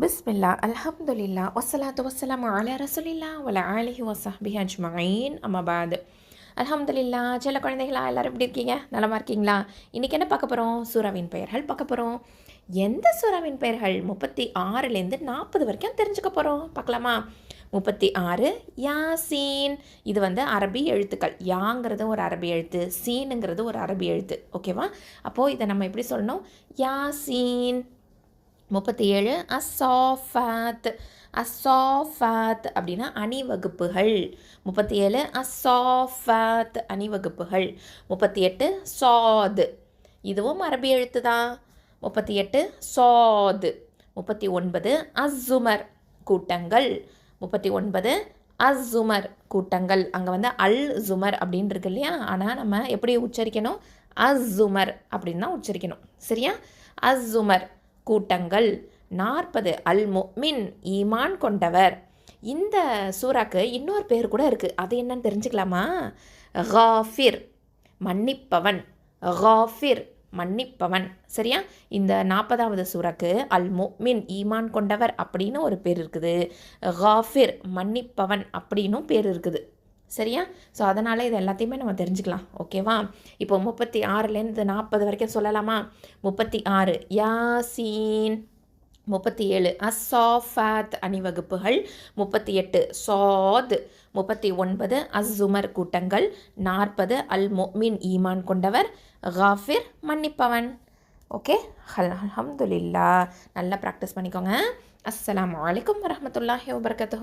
பிஸ்மில்லா அல்ஹம்துலில்லா வஸ்ஸலாத்து வசலாம் அலா ரசுலில்லா வல ஆலிஹி வசஹ்பிஹி அஜ்மஈன் அம்மாபாத் அல்ஹம்துலில்லா சில குழந்தைகளா எல்லோரும் எப்படி இருக்கீங்க? நலமாக இருக்கீங்களா? இன்றைக்கி என்ன பார்க்க போகிறோம் சூறாவின் பெயர்கள் பார்க்க போகிறோம் எந்த சூறாவின் பெயர்கள்? முப்பத்தி ஆறுலேருந்து நாற்பது வரைக்கும் தெரிஞ்சுக்க போகிறோம் பார்க்கலாமா? முப்பத்தி ஆறு யாசீன். இது வந்து அரபி எழுத்துக்கள். யாங்கிறது ஒரு அரபி எழுத்து சீனுங்கிறது ஒரு அரபி எழுத்து. ஓகேவா? அப்போது இதை நம்ம எப்படி சொல்லணும்? யாசீன். முப்பத்தி ஏழு அசாஃபாத். அசாஃபாத் அப்படின்னா அணிவகுப்புகள். முப்பத்தி ஏழு அசாஃபாத் அணிவகுப்புகள். முப்பத்தி எட்டு சாது. இதுவும் அரபி எழுத்து தான் முப்பத்தி எட்டு சாது. முப்பத்தி ஒன்பது அஸ்ஸுமர் கூட்டங்கள். முப்பத்தி ஒன்பது அஸ்ஸுமர் கூட்டங்கள். அங்கே வந்து அல் ஜுமர் அப்படின்னு இருக்கு இல்லையா? ஆனால் நம்ம எப்படி உச்சரிக்கணும்? அஸ்ஸுமர் அப்படின்னு தான் உச்சரிக்கணும். சரியா? அஸ்ஸுமர். கூட்டங்கள் நாற்பது அல் முமின் ஈமான் கொண்டவர். இந்த சூறாக்கு இன்னொரு பேர் கூட இருக்குது அது என்னன்னு தெரிஞ்சுக்கலாமா? காஃபிர் மன்னிப்பவன். காஃபிர் மன்னிப்பவன். சரியா? இந்த நாற்பதாவது சூறாக்கு அல் முக்மின் ஈமான் கொண்டவர் அப்படின்னு ஒரு பேர் இருக்குது. காஃபிர் மன்னிப்பவன் அப்படின்னும் பேர் இருக்குது. சரியா? ஸோ அதனால் இது எல்லாத்தையுமே நம்ம தெரிஞ்சுக்கலாம். ஓகேவா இப்போ முப்பத்தி ஆறுலேருந்து நாற்பது வரைக்கும் சொல்லலாமா? முப்பத்தி ஆறு. யாசீன். முப்பத்தி ஏழு. அசாஃபாத் அணிவகுப்புகள். முப்பத்தி எட்டு. சாத். முப்பத்தி ஒன்பது. அஸ்ஸுமர் கூட்டங்கள். நாற்பது. அல் மொமின் ஈமான் கொண்டவர். காஃபிர் மன்னிப்பவன். ஓகே ஹல் அல்ஹம்துலில்லா. நல்லா ப்ராக்டிஸ் பண்ணிக்கோங்க. அஸ்லாம் வலைக்கம் வரமத்துல்லாஹி வபர்கத்து